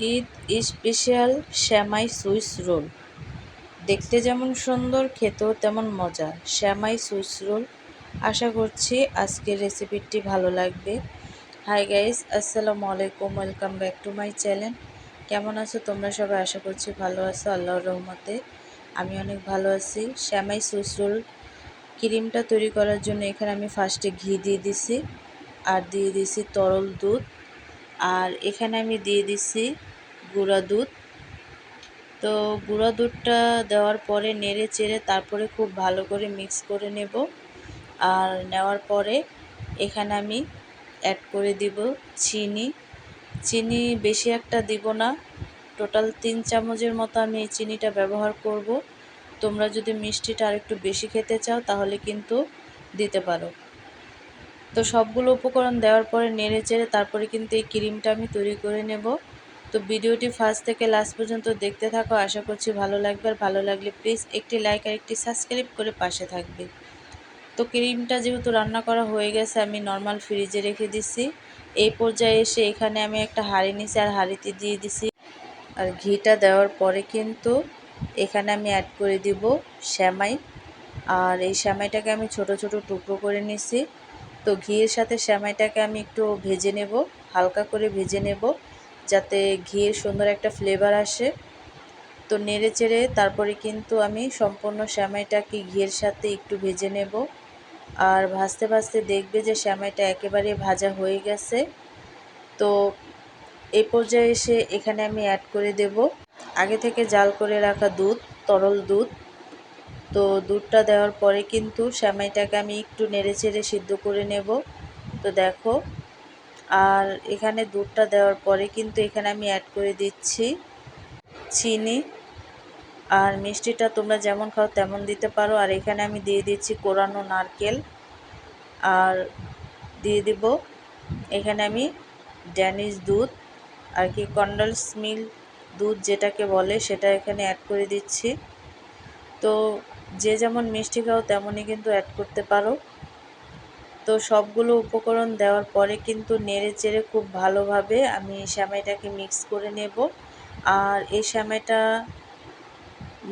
Eid special শ্যামাই swiss roll. দেখতে যেমন সুন্দর, খেতেও তেমন মজা। শ্যামাই সুইস রোল। আশা করছি আজকের রেসিপিটি ভালো লাগবে। হাই গাইস, আসসালামু আলাইকুম। Welcome back to my channel. কেমন আছো তোমরা সবাই? আশা করছি ভালো আছো, আল্লাহর রহমতে। আমি অনেক ভালো আছি। শ্যামাই সুইস রোল ক্রিমটা তৈরি করার জন্য এখানে আমি ফার্স্টে ঘি দিয়ে দিছি। আর দিয়ে দিছি তরল দুধ। আর এখানে আমি দিয়ে দিছি গুঁড়া দুধ। তো গুঁড়া দুধটা দেওয়ার পরে নেড়ে চেড়ে তারপরে খুব ভালো করে মিক্স করে নেব। আর নেওয়ার পরে এখানে আমি অ্যাড করে দিব চিনি। চিনি বেশি একটা দিব না। টোটাল তিন চামচের মতো আমি এই চিনিটা ব্যবহার করব। তোমরা যদি মিষ্টিটা আরেকটু বেশি খেতে চাও তাহলে কিন্তু দিতে পারো। তো সবগুলো উপকরণ দেওয়ার পরে নেড়ে চেড়ে তারপরে কিন্তু এই ক্রিমটা আমি তৈরি করে নেব। তো ভিডিওটি ফার্স্ট থেকে লাস্ট পর্যন্ত দেখতে থাকো, আশা করছি ভালো লাগবে। আর ভালো লাগলে প্লিজ একটি লাইক আর একটি সাবস্ক্রাইব করে পাশে থাকবে। তো ক্রিমটা যেহেতু রান্না করা হয়ে গেছে, আমি নর্মাল ফ্রিজে রেখে দিছি। এই পর্যায়ে এসে এখানে আমি একটা হাঁড়ি নিছি, আর হাঁড়িতে দিয়ে দিছি। আর ঘিটা দেওয়ার পরে কিন্তু এখানে আমি অ্যাড করে দিব শ্যামাই। আর এই শ্যামাইটাকে আমি ছোট ছোট টুকরো করে নিছি। তো ঘিয়ের সাথে শ্যামাইটাকে আমি একটু ভেজে নেব, হালকা করে ভেজে নেব, যাতে ঘিয়ের সুন্দর একটা ফ্লেভার আসে। তো নেড়ে চেড়ে তারপরে কিন্তু আমি সম্পূর্ণ শ্যামাইটাকে ঘিয়ের সাথে একটু ভেজে নেব। আর ভাজতে ভাজতে দেখবে যে শ্যামাইটা একেবারে ভাজা হয়ে গেছে। তো এ পর্যায়ে এসে এখানে আমি অ্যাড করে দেব। আগে থেকে জাল করে রাখা দুধ, তরল দুধ। তো দুধটা দেওয়ার পরে কিন্তু শ্যামাইটাকে আমি একটু নেড়ে চেড়ে সিদ্ধ করে নেব। তো দেখো, আর এখানে দুধটা দেওয়ার পরে কিন্তু এখানে আমি অ্যাড করে দিচ্ছি চিনি আর মিষ্টিটা তোমরা যেমন খাও তেমন দিতে পারো। আর এখানে আমি দিয়ে দিচ্ছি কোরানো নারকেল আর দিয়ে দিব এখানে আমি ড্যানিশ দুধ আর কি কন্ডালস মিল দুধ যেটাকে বলে সেটা এখানে অ্যাড করে দিচ্ছি। তো যে যেমন মিষ্টি খাও, তেমনই কিন্তু অ্যাড করতে পারো। তো সবগুলো উপকরণ দেওয়ার পরে কিন্তু নেড়ে চেড়ে খুব ভালোভাবে আমি শ্যামাইটাকে মিক্স করে নেব। আর এই শ্যামাইটা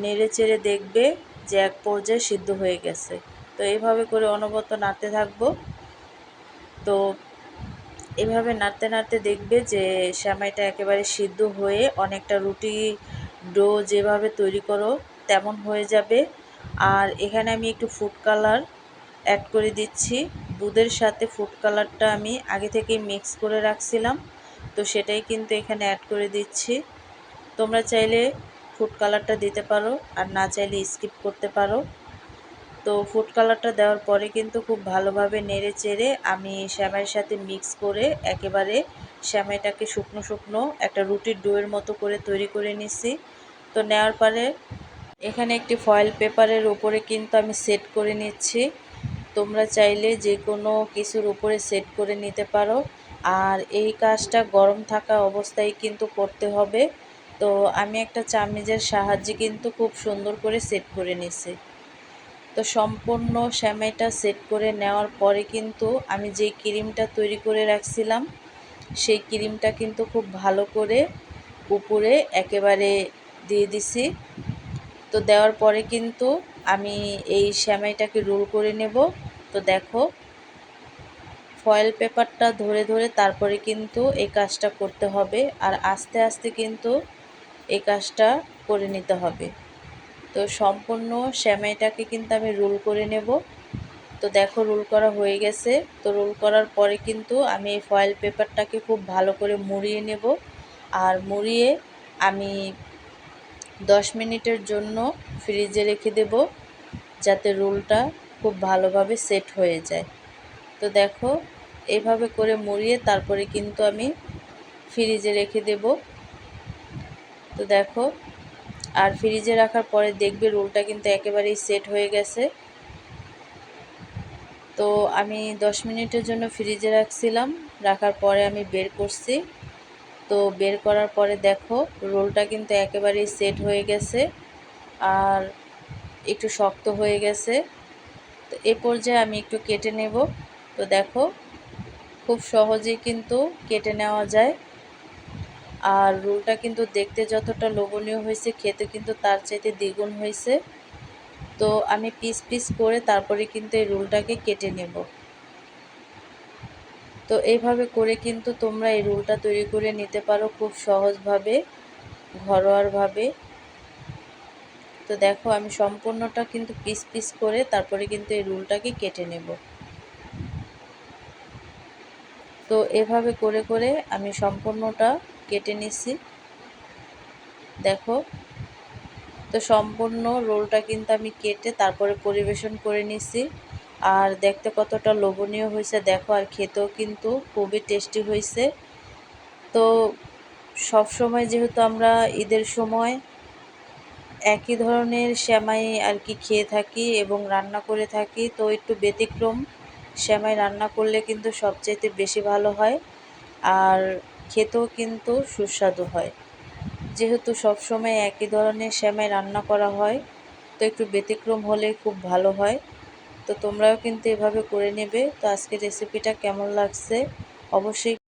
নেড়ে চেড়ে দেখবে যে এক পর্যায়ে সিদ্ধ হয়ে গেছে। তো এইভাবে করে অনবত নাড়তে থাকব। তো এভাবে নাড়তে নাড়তে দেখবে যে শ্যামাইটা একেবারে সিদ্ধ হয়ে অনেকটা রুটি ডো যেভাবে তৈরি করো, তেমন হয়ে যাবে। আর এখানে আমি একটু ফুড কালার অ্যাড করে দিচ্ছি। দুধের সাথে ফুড কালারটা আমি আগে থেকেই মিক্স করে রাখছিলাম, তো সেটাই কিন্তু এখানে অ্যাড করে দিচ্ছি। তোমরা চাইলে ফুড কালারটা দিতে পারো আর না চাইলে স্কিপ করতে পারো। তো ফুড কালারটা দেওয়ার পরে কিন্তু খুব ভালোভাবে নেড়ে চেড়ে আমি শ্যামাইয়ের সাথে মিক্স করে একেবারে শ্যামাইটাকে শুকনো শুকনো একটা রুটির ডোয়ের মতো করে তৈরি করে নিছি। তো নেওয়ার পরে এখানে একটি ফয়েল পেপারের উপরে কিন্তু আমি সেট করে নিচ্ছি। তোমরা চাইলে যে কোনো কিছুর উপরে সেট করে নিতে পারো। আর এই কাজটা গরম থাকা অবস্থায় কিন্তু করতে হবে। তো আমি একটা চামিজের সাহায্যে কিন্তু খুব সুন্দর করে সেট করে নিছি। তো সম্পূর্ণ শ্যামাইটা সেট করে নেওয়ার পরে কিন্তু আমি যে ক্রিমটা তৈরি করে রাখছিলাম, সেই ক্রিমটা কিন্তু খুব ভালো করে উপরে একেবারে দিয়ে দিছি। তো দেওয়ার পরে কিন্তু আমি এই শ্যামাইটাকে রোল করে নেব। তো দেখো ফয়েল পেপারটা ধরে ধরে তারপরে কিন্তু এই কাজটা করতে হবে আর আস্তে আস্তে কিন্তু এই কাজটা করে নিতে হবে। তো সম্পূর্ণ শ্যামাইটাকে কিন্তু আমি রোল করে নেব। তো দেখো, রোল করা হয়ে গেছে। তো রোল করার পরে কিন্তু আমি এই ফয়েল পেপারটাকে খুব ভালো করে মুড়িয়ে নেব। আর মুড়িয়ে আমি দশ মিনিটের জন্য ফ্রিজে রেখে দেব যাতে রোলটা খুব ভালোভাবে সেট হয়ে যায়। তো দেখো এইভাবে করে মুড়িয়ে তারপরে কিন্তু আমি ফ্রিজে রেখে দেব। তো দেখো, আর ফ্রিজে রাখার পরে দেখবে রোলটা কিন্তু একেবারেই সেট হয়ে গেছে। তো আমি দশ মিনিটের জন্য ফ্রিজে রাখছিলাম, রাখার পরে আমি বের করছি। তো বের করার পরে দেখো, রোলটা কিন্তু একেবারেই সেট হয়ে গেছে আর একটু শক্ত হয়ে গেছে। তো এ পর্যায়ে আমি একটু কেটে নেব। তো দেখো, খুব সহজেই কিন্তু কেটে নেওয়া যায়। আর রোলটা কিন্তু দেখতে যতটা লোভনীয় হয়েছে, খেতে কিন্তু তার চাইতে দ্বিগুণ হয়েছে। তো আমি পিস পিস করে তারপরে কিন্তু এই রোলটাকে কেটে নেব। তো এইভাবে করে কিন্তু তোমরা এই রোলটা তৈরি করে নিতে পারো খুব সহজভাবে ঘরোয়ারভাবে তো দেখো, আমি সম্পূর্ণটা কিন্তু পিস পিস করে তারপরে কিন্তু এই রোলটাকে কেটে নেব। তো এভাবে করে করে আমি সম্পূর্ণটা কেটে নিছি। দেখো, তো সম্পূর্ণ রোলটা কিন্তু আমি কেটে তারপরে পরিবেশন করে নিছি। আর দেখতে কতটা লোভনীয় হয়েছে, দেখো, আর খেতেও কিন্তু খুবই টেস্টি হয়েছে। তো সব সময় যেহেতু আমরা ঈদের সময় একই ধরনের শ্যামাই আর কি খেয়ে থাকি এবং রান্না করে থাকি, তো একটু ব্যতিক্রম শ্যামাই রান্না করলে কিন্তু সবচাইতে বেশি ভালো হয় আর খেতেও কিন্তু সুস্বাদু হয়। যেহেতু সবসময় একই ধরনের শ্যামাই রান্না করা হয়, তো একটু ব্যতিক্রম হলে খুব ভালো হয়। তো তোমরাও কিন্তু এভাবে করে নেবে। তো আজকে রেসিপিটা কেমন লাগছে? অবশ্যই